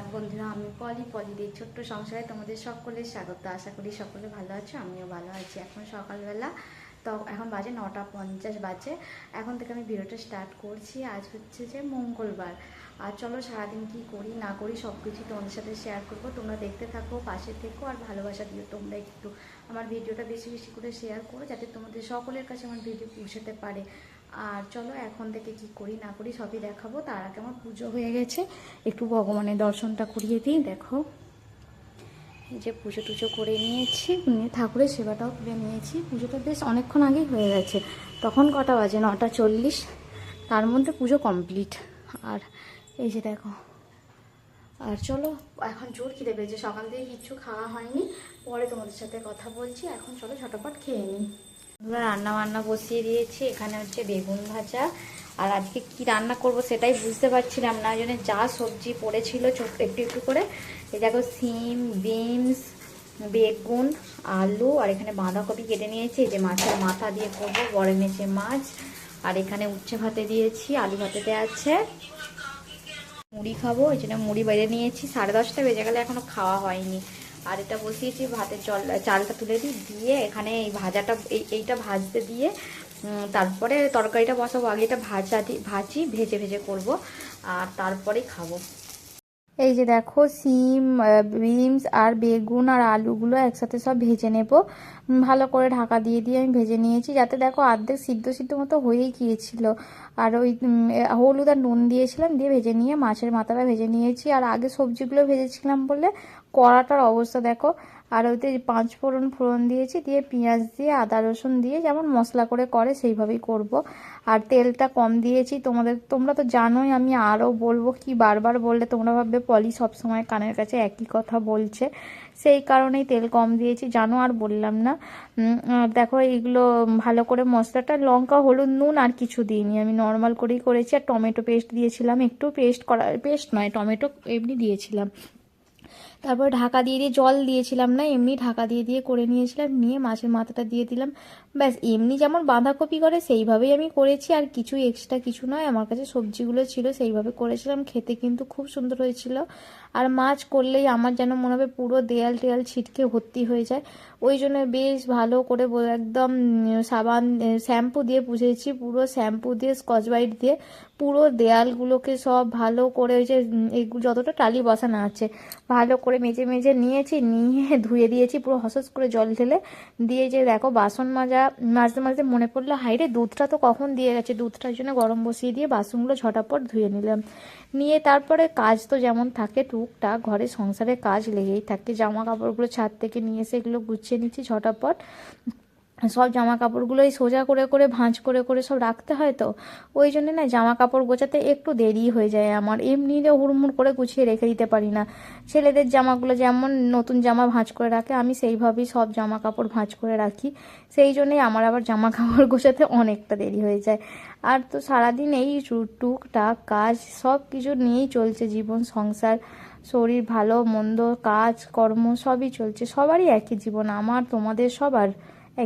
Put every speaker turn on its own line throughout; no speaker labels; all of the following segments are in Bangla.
জগন্নাথ বন্ধুরা, আমি পলি, পলিদের ছোট্ট সংসারে তোমাদের সকলের স্বাগত। আশা করি সকলে ভালো আছো, আমিও ভালো আছি। এখন সকালবেলা, তো এখন বাজে নটা পঞ্চাশ বাজে। এখন থেকে আমি ভিডিওটা স্টার্ট করছি। আজ হচ্ছে যে মঙ্গলবার। আর চলো সারাদিন কি করি, না করি সব কিছু তোমাদের সাথে শেয়ার করব। তোমরা দেখতে থাকো, পাশে থেকো, আর ভালোবাসা দিও তোমরা একটু। আমার ভিডিওটা বেশি বেশি করে শেয়ার করো, যাতে তোমাদের সকলের কাছে আমার ভিডিও পৌঁছাতে পারে। আর চলো এখন থেকে কি করি না করি সবই দেখাবো। তার আগে আমার পুজো হয়ে গেছে। একটু ভগবানের দর্শনটা করিয়ে দিই, দেখো। যে পুজো টুজো করে নিয়েছি, নিয়ে ঠাকুরের সেবাটাও করে নিয়েছি। পুজোটা বেশ অনেকক্ষণ আগেই হয়ে গেছে। তখন কটা বাজে? নটা চল্লিশ। তার মধ্যে পুজো কমপ্লিট। আর এই যে দেখো। আর চলো, এখন জোর খিদে পেয়েছে। সকাল থেকে কিচ্ছু খাওয়া হয়নি। পরে তোমাদের সাথে কথা বলছি। এখন চলো ঝটপট খেয়ে নিই। রান্না বান্না বসিয়ে দিয়েছি। এখানে হচ্ছে বেগুন ভাজা। আর আজকে কি রান্না করব সেটাই বুঝতে পারছিলাম না। জন্য যা সবজি পড়েছিল ছোট্ট একটু একটু করে। এই দেখো সিম, বিনস, বেগুন, আলু, আর এখানে বাঁধাকপি কেটে নিয়েছি। যে মাছের মাথা দিয়ে করব বড় এনেছে মাছ। আর এখানে উচ্ছে ভাতে দিয়েছি, আলু ভাতেতে আছে। মুড়ি খাব ওই জন্য মুড়ি বেড়ে নিয়েছি। সাড়ে দশটা বেজে গেলে এখনও খাওয়া হয়নি। আর এটা বসিয়েছি, ভাতের জল, চালটা তুলে দিই, দিয়ে এখানে এই ভাজাটা, এই, এইটা ভাজতে দিয়ে তারপরে তরকারিটা বসাবো, আগে এটা ভাজা ভাজি, ভেজে ভেজে করব, আর তারপরেই খাব। এই যে দেখো, সিম বিনস আর বেগুন আর আলুগুলো একসাথে সব ভেজে নেব। ভালো করে ঢাকা দিয়ে দিয়ে আমি ভেজে নিয়েছি। যাতে দেখো অর্ধেক সিদ্ধ সিদ্ধ মতো হয়েই গিয়েছিল। আর ওই হলুদ আর নুন দিয়েছিলাম, দিয়ে ভেজে নিয়ে মাছের মাথাটা ভেজে নিয়েছি। আর আগে সবজিগুলো ভেজেছিলাম বলে কড়াটার অবস্থা দেখো। আর ওইতে পাঁচ ফোড়ন ফোড়ন দিয়েছি, দিয়ে পেঁয়াজ দিয়ে আদা রসুন দিয়ে যেমন মশলা করে করে সেইভাবেই করব। আর তেলটা কম দিয়েছি, তোমাদের, তোমরা তো জানোই আমি আরও বলব কি বারবার বললে তোমরা ভাববে পলি সবসময় কানের কাছে একই কথা বলছে। সেই কারণেই তেল কম দিয়েছি, জানো আর বললাম না। দেখো এইগুলো ভালো করে মশলাটা, লঙ্কা, হলুদ, নুন আর কিছু দিইনি। আমি নর্মাল করেই করেছি আর টমেটো পেস্ট দিয়েছিলাম। একটু পেস্ট করা পেস্ট নয়, টমেটো এমনি দিয়েছিলাম। তারপর ঢাকা দিয়ে দিয়ে জল দিয়েছিলাম না, এমনি ঢাকা দিয়ে দিয়ে করে নিয়েছিলাম। নিয়ে মাছের মাথাটা দিয়ে দিলাম। ব্যাস, এমনি যেমন বাঁধাকপি করে সেইভাবেই আমি করেছি, আর কিছু এক্সট্রা কিছু নয়। আমার কাছে সবজিগুলো ছিল, সেইভাবে করেছিলাম। খেতে কিন্তু খুব সুন্দর হয়েছিল। আর মাছ করলেই আমার যেন মনে হবে পুরো দেয়াল টেয়াল ছিটকে ভর্তি হয়ে যায়। ওই জন্য বেশ ভালো করে একদম সাবান শ্যাম্পু দিয়ে পুষেছি পুরো শ্যাম্পু দিয়ে, স্কচ ব্রাইট দিয়ে পুরো দেয়ালগুলোকে সব ভালো করে ওই যে এগুলো যতটা টালি বসানো আছে, ভালো করে মেজে মেজে নিয়েছি, নিয়ে ধুয়ে দিয়েছি, পুরো হসস করে জল ঢেলে দিয়ে যে, দেখো, বাসন মাজা মাঝতে মাঝে মনে পড়ল হাইরে দুধটা তো কখন দিয়ে গেছে? দুধটার জন্য গরম বসিয়ে দিয়ে বাসনগুলো ঝটাপট ধুয়ে নিলাম। নিয়ে তারপরে কাজ তো যেমন থাকে টুকটাক, ঘরে সংসারে কাজ লেগেই থাকে। জামা কাপড়গুলো ছাদ থেকে নিয়ে এসে এগুলো গুছিয়ে নিচ্ছি ঝটাপট। সব জামা কাপড়গুলোই সোজা করে করে ভাঁজ করে করে সব রাখতে হয় তো। ওই জন্য না জামা কাপড় গোছাতে একটু দেরি হয়ে যায় আমার। এমনিতে হুড়মুড় করে গুছিয়ে রেখে দিতে পারি না। ছেলেদের জামাগুলো যেমন নতুন জামা ভাঁজ করে রাখে, আমি সেইভাবেই সব জামা কাপড় ভাঁজ করে রাখি। সেই জন্যই আমার আবার জামা কাপড় গোছাতে অনেকটা দেরি হয়ে যায়। আর তো সারাদিন এই টুকটাক কাজ, সব কিছু নিয়েই চলছে জীবন, সংসার, শরীর ভালো, মন্দ, কাজ, কর্ম সবই চলছে। সবারই একই জীবন, আমার, তোমাদের সবার।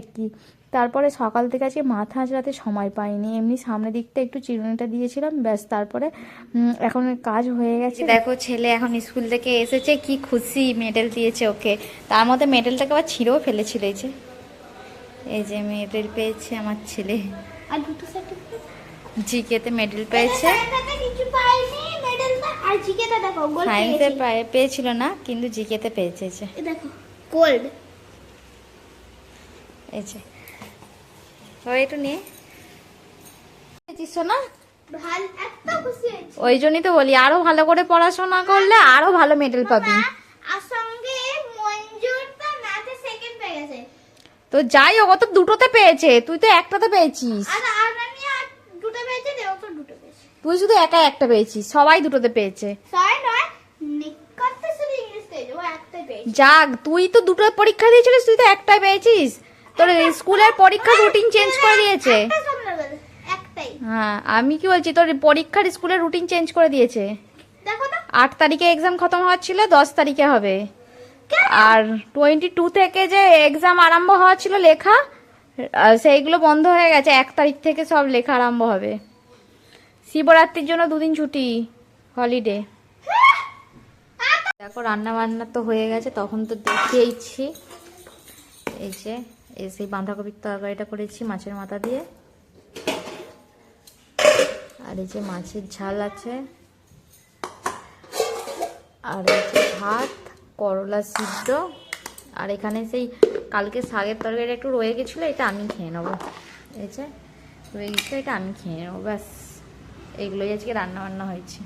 একই। তারপরে সকাল থেকে আজকে মাথা আঁচড়াতে সময় পাইনি। এমনি সামনের দিকটা একটু চিরুনিটা দিয়েছিলাম ব্যাস তারপরে এখন কাজ হয়ে গেছে। দেখো ছেলে এখন স্কুল থেকে এসেছে কি খুশি মেডেল দিয়েছে ওকে। তার মধ্যে মেডেলটাকে আবার ছিঁড়েও ফেলেছিল এই যে। এই যে মেডেল পেয়েছে আমার ছেলে।
আর দুটো সার্টিফিকেট
জিকেতে মেডেল পেয়েছে। সায়েন্সে পেয়েছিল না কিন্তু জিকেতে পেয়েছে
দেখো গোল্ড
এই যে। ওই একটু নিয়ে। ওই জন্যই তো বলি আরও ভালো করে পড়াশোনা করলে আরও ভালো মেডেল পাবি।
আর সঙ্গে মঞ্জুর তো
যাই হোক ও তো দুটোতে পেয়েছে তুই তো একটাতে পেয়েছিস।
আর আর আমি আর দুটো পেয়েছে দেও তো দুটো পেয়েছে।
তুই শুধু একা একটা পেয়েছিস সবাই দুটোতে পেয়েছে। যাক তুই তো দুটো পরীক্ষা দিয়েছিলিস তুই তো একটাই পেয়েছিস। তোর স্কুলের পরীক্ষা রুটিন চেঞ্জ করে দিয়েছে। হ্যাঁ আমি কি বলছি তোর পরীক্ষার স্কুলের রুটিন চেঞ্জ করে দিয়েছে। আট তারিখে এক্সাম খতম হওয়ার ছিল দশ তারিখে হবে। আর টোয়েন্টি টু থেকে যে এক্সাম আরম্ভ হওয়া ছিল লেখা সেইগুলো বন্ধ হয়ে গেছে। এক তারিখ থেকে সব লেখা আরম্ভ হবে। শিবরাত্রির জন্য দুদিন ছুটি হলিডে
আ
দেখো রান্না বান্না তো হয়ে গেছে তখন তো দেখিয়েছি। এই যে এই সেই বাঁধাকপির তরকারিটা করেছি মাছের মাথা দিয়ে। আর এই যে মাছের ঝাল আছে। আর এই যে ভাত, করলা সিদ্ধ। আর এখানে সেই কালকে শাকের তরকারি একটু রয়ে গেছিল, এটা আমি খেয়ে নেব। এই যে রয়ে গেছিল, এটা আমি খেয়ে নেব, ব্যাস। এইগুলোই আজকে রান্না বান্না হয়েছে।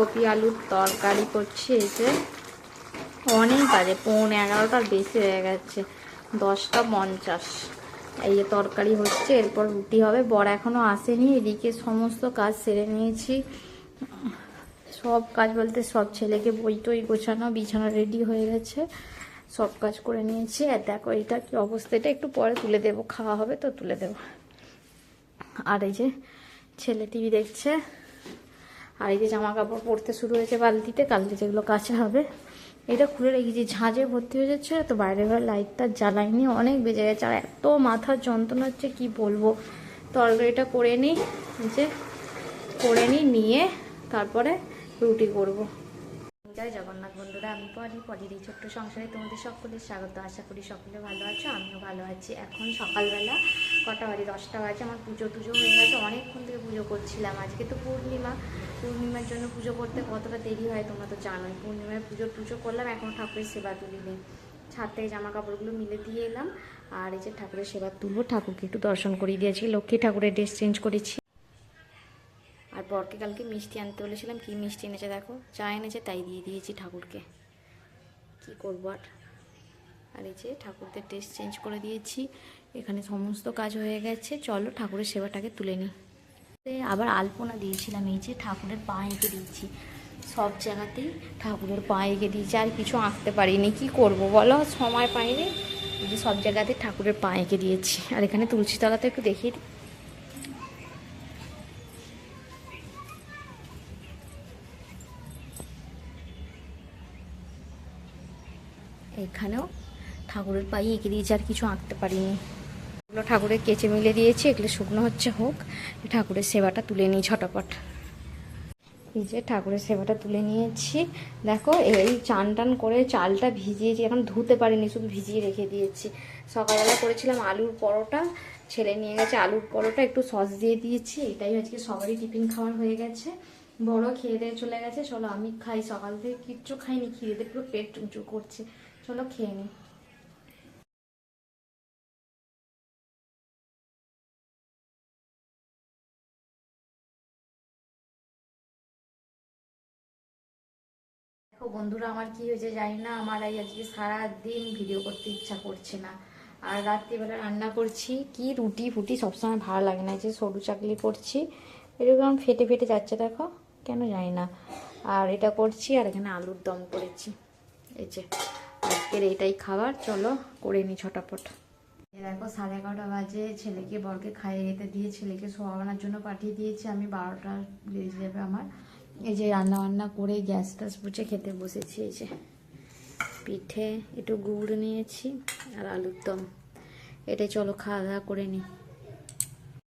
ফুলকপি আলুর তরকারি করছি এই যে। অনেক বাজে, পৌনে এগারোটার বেশি হয়ে গেছে, দশটা পঞ্চাশ। এই যে তরকারি হচ্ছে, এরপর রুটি হবে বড় এখনও আসেনি, এদিকে সমস্ত কাজ সেরে নিয়েছি। সব কাজ বলতে সব ছেলেকে বই টই গোছানো, বিছানা রেডি হয়ে গেছে, সব কাজ করে নিয়েছি। আর দেখো, এটা কি অবস্থা, এটা একটু পরে তুলে দেবো, খাওয়া হবে তো তুলে দেবো। আর এই যে ছেলে টিভি দেখছে আর এই যে জামা কাপড় পরতে শুরু হয়েছে বালতিতে, কালকে যেগুলো কাছে হবে। এটা খুলে রেখেছি ঝাঁঝে ভর্তি হয়ে যাচ্ছে, তো বাইরে বাইরে লাইটটা জ্বালাইনি অনেক বেজে গেছে। আর এত মাথার যন্ত্রণা হচ্ছে, কি বলব? তরকারিটা করে নিই যে করে নিই, নিয়ে তারপরে রুটি করব। জয় জগন্নাথ বন্ধুরা, আমি পলি পলির এই ছোট্ট সংসারে তোমাদের সকলের স্বাগত। আশা করি সকলে ভালো আছো, আমিও ভালো আছি। এখন সকালবেলা কটা বাজে? দশটা বাজে, আমার পুজো টুজো হয়ে গেছে, অনেকক্ষণ থেকে পুজো করছিলাম। আজকে তো পূর্ণিমা পূর্ণিমার জন্য পুজো করতে কতটা দেরি হয় তোমরা তো জানোই। পূর্ণিমায় পুজো টুজো করলাম, এখন ঠাকুরের সেবা তুলিনি ছাদ থেকে জামা কাপড়গুলো মিলে দিয়ে এলাম, আর এই যে ঠাকুরের সেবা তুলবো, ঠাকুরকে একটু দর্শন করিয়ে দিয়েছি। লক্ষ্মী ঠাকুরের ড্রেস চেঞ্জ করেছি। আর বরকে কালকে মিষ্টি আনতে বলেছিলাম, কি মিষ্টি এনেছে দেখো? চা এনেছে তাই দিয়ে দিয়েছি ঠাকুরকে। কি করব আর? আর এই যে ঠাকুরদের ড্রেস চেঞ্জ করে দিয়েছি। এখানে সমস্ত কাজ হয়ে গেছে, চলো ঠাকুরের সেবাটাকে তুলে নিই। আবার আলপনা দিয়েছিলাম, এই যে ঠাকুরের পা এঁকে দিয়েছি। সব জায়গাতেই ঠাকুরের পা এঁকে দিয়েছি, আর কিছু আঁকতে পারিনি। কি করব বলো? সময় পাইনি যে সব জায়গাতে ঠাকুরের পা এঁকে দিয়েছি। আর এখানে তুলসী তলাতে একটু দেখিয়ে দিই এখানেও ঠাকুরের পায়ে এঁকে দিয়েছি, আর কিছু আঁকতে পারিনি। এগুলো ঠাকুরের কেচে মিলে দিয়েছি, এগুলো শুকনো হচ্ছে হোক। ঠাকুরের সেবাটা তুলে নিই ঝটাপট। এই যে ঠাকুরের সেবাটা তুলে নিয়েছি। দেখো, এই চান টান করে চালটা ভিজিয়েছি এখন ধুতে পারিনি, শুধু ভিজিয়ে রেখে দিয়েছি। সকালবেলা করেছিলাম আলুর পরোটা, ছেলে নিয়ে গেছে আলুর পরোটা, একটু সস দিয়ে দিয়েছি। এটাই আজকে সবারই টিফিন খাওয়ার হয়ে গেছে। বড় খেয়ে দিয়ে চলে গেছে। চলো আমি খাই, সকাল থেকে কিচ্ছু খাইনি খিদেতে পুরো পেট উঁচু করছে। চলো খেয়ে নিই। বন্ধুরা, আমার কি হয়েছে জানি না, আমার এই আজকে সারা দিন ভিডিও করতে ইচ্ছা করছে না। আর রাত্রিবেলা রান্না করছি, কি রুটি ফুটি সবসময় ভালো লাগে না যে সরু চাকলি করছি, এরকম ফেটে ফেটে যাচ্ছে দেখো, কেন জানি না। আর এটা করছি, আর এখানে আলুর দম করেছি, এই যে আজকের এইটাই খাবার, চলো করে নি ছটাপট দেখো, সাড়ে এগারোটা বাজে, ছেলেকে বরকে খাইয়ে যেতে দিয়ে ছেলেকে শোয়ানোর জন্য পাঠিয়ে দিয়েছি, আমি বারোটা বেজে যাবে আমার। এই যে রান্না বান্না করে গ্যাস টাস বুঝে খেতে বসেছি, এই যে পিঠে একটু গুড় নিয়েছি আর আলুর দম। এটাই চলো খাওয়া দাওয়া করে নিই